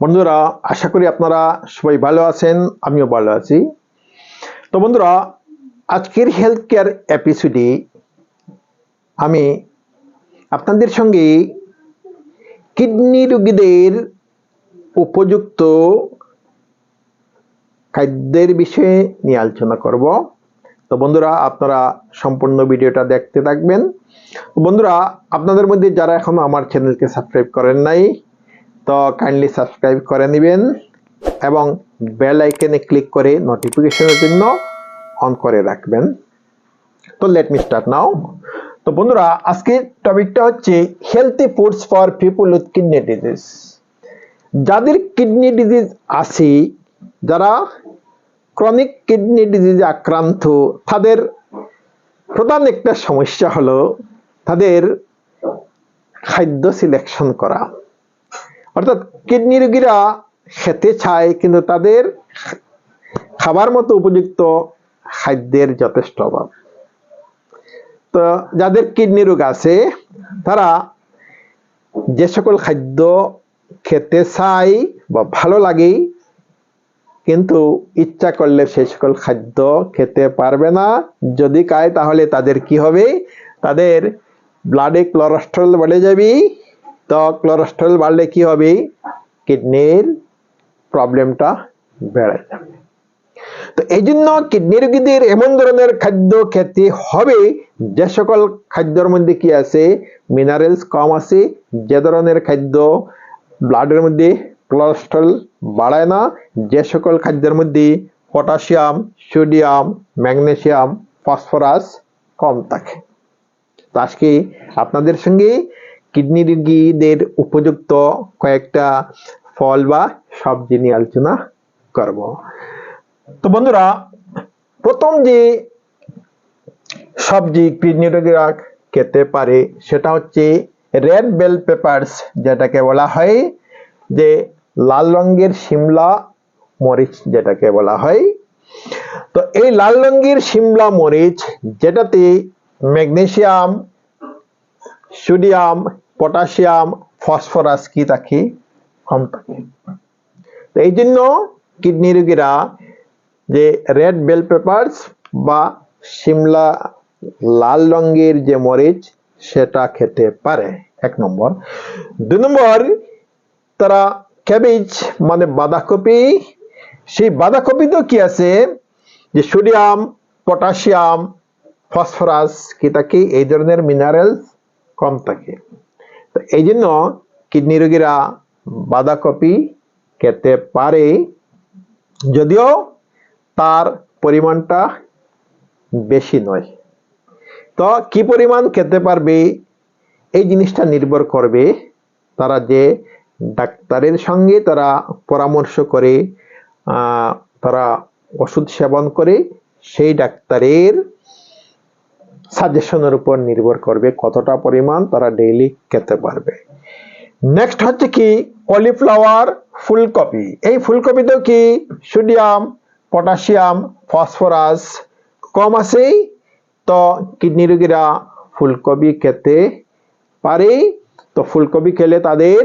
বন্ধুরা, আশা করি আপনারা সবাই ভালো আছেন, আমিও ভালো আছি। তো বন্ধুরা, আজকের হেলথ কেয়ার এপিসোডে আমি আপনাদের সঙ্গে কিডনি রোগীদের উপযুক্ত খাদ্যের বিষয়ে নিয়ে আলোচনা করব। তো বন্ধুরা, আপনারা সম্পূর্ণ ভিডিওটা দেখতে থাকবেন। বন্ধুরা, আপনাদের মধ্যে যারা এখনও আমার চ্যানেলকে সাবস্ক্রাইব করেন নাই তো কাইন্ডলি সাবস্ক্রাইব করে নেবেন এবং বেল আইকনে ক্লিক করে নোটিফিকেশনের জন্য অন করে রাখবেন। তো লেট মি স্টার্ট নাও তো বন্ধুরা আজকের টপিকটা হচ্ছে healthy foods for people with kidney disease যাদের কিডনি ডিজিজ আছে, যারা ক্রনিক কিডনি ডিজিজে আক্রান্ত, তাদের প্রধান একটা সমস্যা হলো তাদের খাদ্য সিলেকশন করা। অর্থাৎ কিডনি রোগীরা খেতে চায়, কিন্তু তাদের খাবার মতো উপযুক্ত খাদ্যের যথেষ্ট অভাব। তো যাদের কিডনি রোগ আছে, তারা যে সকল খাদ্য খেতে চায় বা ভালো লাগে, কিন্তু ইচ্ছা করলে সে সকল খাদ্য খেতে পারবে না। যদি খায়, তাহলে তাদের কি হবে? তাদের ব্লাডে ক্লোলেস্টেরল বেড়ে যাবে। তো ক্লোলেস্টেরল বাড়লে কি হবে? কিডনির প্রবলেমটা বেড়ে যাবে। তো এই জন্য কিডনি রোগীদের এমন ধরনের খাদ্য খেতে হবে, যে সকল খাদ্যের মধ্যে কি আছে? মিনারেলস কম আছে, যে ধরনের খাদ্য ব্লাডের মধ্যে কোলেস্ট্রল বাড়ায় না, যে সকল খাদ্যের মধ্যে পটাশিয়াম সোডিয়াম ম্যাগনেসিয়াম ফসফরাস কম থাকে। তো আজকে আপনাদের সঙ্গে কিডনি রোগীদের উপযুক্ত কয়েকটা ফল বা সবজি নিয়ে আলোচনা করব। তো বন্ধুরা, প্রথম যে সবজি কিডনি রোগীরা খেতে পারে সেটা হচ্ছে রেড বেল পেপারস, যেটাকে বলা হয় যে লাল রঙের শিমলা মরিচ যেটাকে বলা হয়। তো এই লাল রঙের শিমলা মরিচ যেটাতে ম্যাগনেশিয়াম সোডিয়াম পটাশিয়াম, ফসফরাস কি থাকে কম থাকে তো এই জন্য কিডনি রোগীরা যে রেড বেল পেপারস বা শিমলা লাল রঙের যে মরিচ, সেটা খেতে পারে। এক নম্বর। দুই নম্বর, তারা ক্যাবেজ মানে বাঁধাকপি। সেই বাঁধাকপিতেও কি আছে? যে সোডিয়াম পটাশিয়াম ফসফরাস কি থাকে এই ধরনের মিনারেলস কম থাকে। তো এই জন্য কিডনি রোগীরা বাঁধাকপি খেতে পারে। যদিও তার পরিমাণটা বেশি নয়। তো কি পরিমাণ খেতে পারবে, এই জিনিসটা নির্ভর করবে। তারা যে ডাক্তারের সঙ্গে তারা পরামর্শ করে তারা ওষুধ সেবন করে, সেই ডাক্তারের সাজেশনের উপর নির্ভর করবে কতটা পরিমাণ তারা ডেইলি খেতে পারবে। নেক্সট হচ্ছে কি কলিফ্লাওয়ার ফুলকপি। এই ফুলকপিতেও কি? সোডিয়াম পটাশিয়াম ফসফরাস কম আছে তো কিডনি রোগীরা ফুলকপি খেতে পারে। তো ফুলকপি খেলে তাদের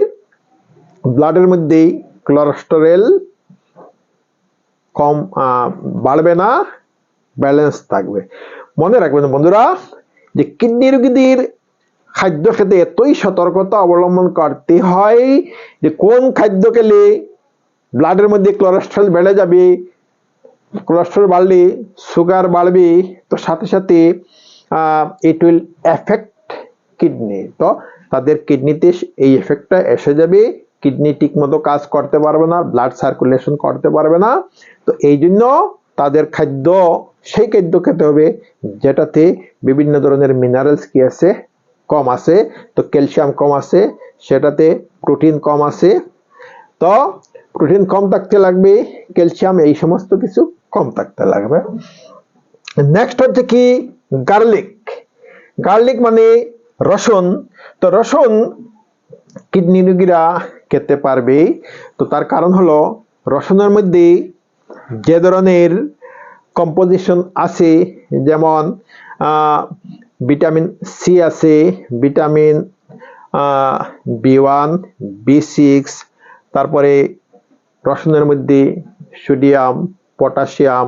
ব্লাডের মধ্যে কোলেস্টেরল কম বাড়বে না ব্যালেন্স থাকবে। মনে রাখবেন বন্ধুরা, যে কিডনি রোগীদের খাদ্য খেতে এতই সতর্কতা অবলম্বন করতে হয় যে কোন খাদ্য খেলে ব্লাডের মধ্যে কোলেস্ট্রল বেড়ে যাবে কোলেস্ট্রল বাড়লে সুগার বাড়বে, তো সাথে সাথে ইট উইল এফেক্ট কিডনি। তো তাদের কিডনিতে এই এফেক্টটা এসে যাবে, কিডনি ঠিক মতো কাজ করতে পারবে না ব্লাড সার্কুলেশন করতে পারবে না, তো এই জন্য তাদের খাদ্য সেই খাদ্য খেতে হবে, যেটাতে বিভিন্ন ধরনের মিনারেলস কি আছে, কম আছে, তো ক্যালসিয়াম কম আছে, সেটাতে প্রোটিন কম আছে। তো প্রোটিন কম থাকতে লাগবে ক্যালসিয়াম এই সমস্ত কিছু কম থাকতে লাগবে। নেক্সট হচ্ছে কি গার্লিক গার্লিক মানে রসুন। তো রসুন কিডনি রোগীরা খেতে পারবে তো তার কারণ হলো, রসুনের মধ্যে যে ধরনের কম্পোজিশন আছে, যেমন ভিটামিন সি আছে vitamin B one B six তারপরে রসুনের মধ্যে সোডিয়াম পটাশিয়াম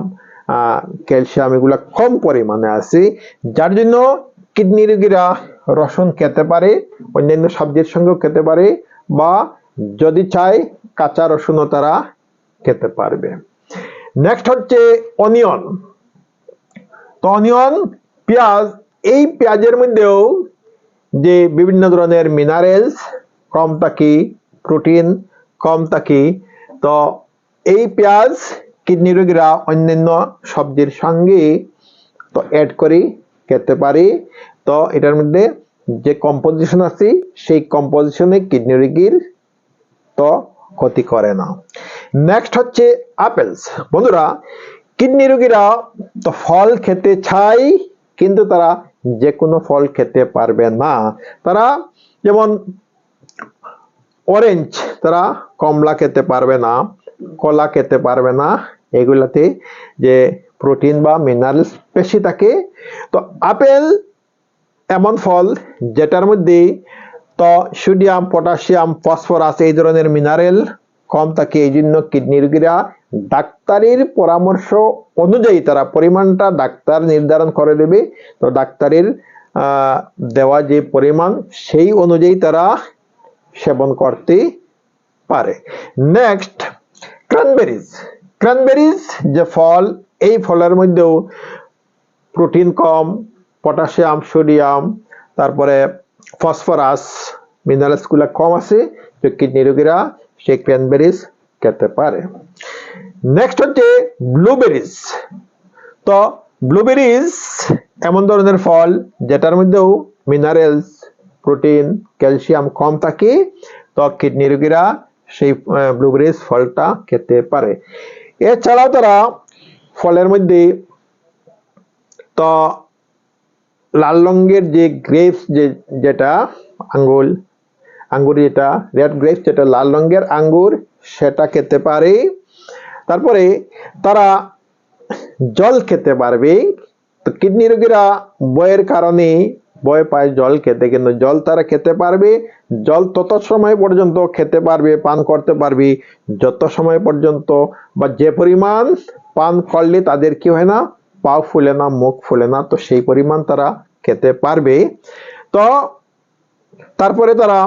ক্যালসিয়াম এগুলা কম পরিমাণে আছে, যার জন্য কিডনি রোগীরা রসুন খেতে পারে, অন্যান্য সবজির সঙ্গেও খেতে পারে, বা যদি চায় কাঁচা রসুনও তারা খেতে পারবে। নেক্সট হচ্ছে অনিয়ন তো অনিয়ন পেঁয়াজ, এই পেঁয়াজের মধ্যেও যে বিভিন্ন ধরনের মিনারেলস কম থাকে প্রোটিন কম থাকে তো এই পেঁয়াজ কিডনি রোগীরা অন্যান্য সবজির সঙ্গে তো অ্যাড করি খেতে পারি। তো এটার মধ্যে যে কম্পোজিশন আছে, সেই কম্পোজিশনে কিডনি রোগীর তো ক্ষতি করে না। নেক্সট হচ্ছে আপেলস বন্ধুরা, কিডনি রোগীরা তো ফল খেতে চাই, কিন্তু তারা যে কোনো ফল খেতে পারবে না। তারা যেমন অরেঞ্জ তারা কমলা খেতে পারবে না, কলা খেতে পারবে না। এগুলাতে যে প্রোটিন বা মিনারেলস বেশি থাকে। তো আপেল এমন ফল যেটার মধ্যে তো সোডিয়াম পটাশিয়াম ফসফরাস এই ধরনের মিনারেল কম থাকে এই জন্য কিডনি রোগীরা ডাক্তারের পরামর্শ অনুযায়ী তারা পরিমাণটা ডাক্তার নির্ধারণ করে দেবে। তো ডাক্তারের দেওয়া যে পরিমাণ সেই অনুযায়ী তারা সেবন করতে পারে। নেক্সট ক্রানবেরিজ ক্রানবেরিজ যে ফল, এই ফলের মধ্যেও প্রোটিন কম, পটাশিয়াম, সোডিয়াম, তারপরে ফসফরাস, মিনারেলসগুলো কম আছে। তো কিডনি রোগীরা সেই ক্র্যানবেরিজ খেতে পারে নেক্সট হচ্ছে ব্লুবেরিজ তো ব্লুবেরিজ এমন ধরনের ফল যেটার মধ্যেও মিনারেলস প্রোটিন ক্যালসিয়াম কম থাকে, তো কিডনি রোগীরা সেই ব্লুবেরিজ ফলটা খেতে পারে। এছাড়াও তারা ফলের মধ্যে তো লাল রঙের যে গ্রেপস যে, যেটা আঙ্গুল আঙ্গুর যেটা, রেড গ্রেপস যেটা, লাল রঙের আঙ্গুর, সেটা খেতে পারে। তারপরে তারা জল খেতে পারবে। তো কিডনি রোগীরা বয়ের কারণে বয় পায় জল খেতে, কিন্তু জল তারা খেতে পারবে। জল তত সময় পর্যন্ত খেতে পারবে, পান করতে পারবে। যত সময় পর্যন্ত বা যে পরিমাণ পান করলে তাদের কি হয় না পা ফুলে না, মুখ ফুলে না, তো সেই পরিমাণ তারা খেতে পারবে। তো তারপরে তারা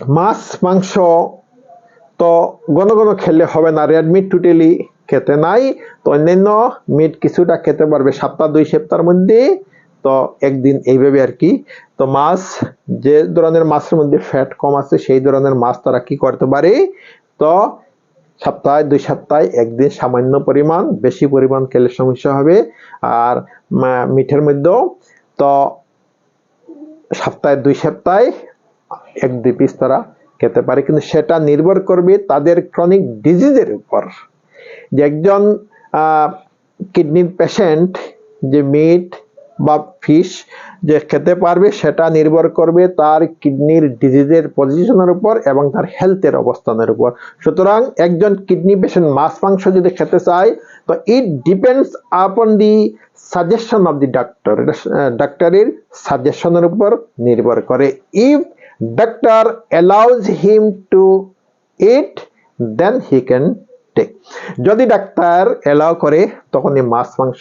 মাছ, মাংস তো ঘন ঘন খেলে হবে না। রেড মিট টোটালি খেতে নাই। তো অন্যান্য মিট কিছুটা খেতে পারবে। সপ্তাহ, দুই সপ্তাহের মধ্যে তো একদিন এইভাবে আর কি। তো মাছ, যে ধরনের মাছের মধ্যে ফ্যাট কম আছে, সেই ধরনের মাছ তারা কি করতে পারে? তো সপ্তাহে, দুই সপ্তাহে একদিন সামান্য পরিমাণ, বেশি পরিমাণ খেলে সমস্যা হবে। আর মিঠের মধ্যেও তো সপ্তাহে, দুই সপ্তাহে এক দুই পিস তারা খেতে পারে। কিন্তু সেটা নির্ভর করবে তাদের ক্রনিক ডিজিজের উপর। যে একজন কিডনির পেশেন্ট যে মিট বা ফিশ যে খেতে পারবে, সেটা নির্ভর করবে তার কিডনির ডিজিজের পজিশনের উপর এবং তার হেলথের অবস্থানের উপর। সুতরাং একজন কিডনি পেশেন্ট মাছ, মাংস যদি খেতে চায়, তো it depends upon the suggestion of the doctor ডাক্তারের সাজেশনের উপর নির্ভর করে। If doctor allows him to eat then he can take যদি ডাক্তার অ্যালাউ করে, তখন এই মাছ, মাংস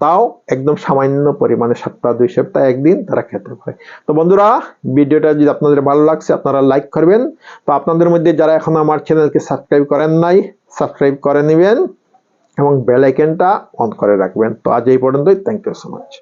তাও একদম সামান্য পরিমাণে সপ্তাহ দুই সপ্তাহ, একদিন তারা খেতে পারে। তো বন্ধুরা, ভিডিওটা যদি আপনাদের ভালো লাগছে, আপনারা লাইক করবেন। তো আপনাদের মধ্যে যারা এখন আমার চ্যানেলকে সাবস্ক্রাইব করেন নাই সাবস্ক্রাইব করে নেবেন এবং বেল আইকনটা অন করে রাখবেন। তো আজ এই পর্যন্তই। Thank you so much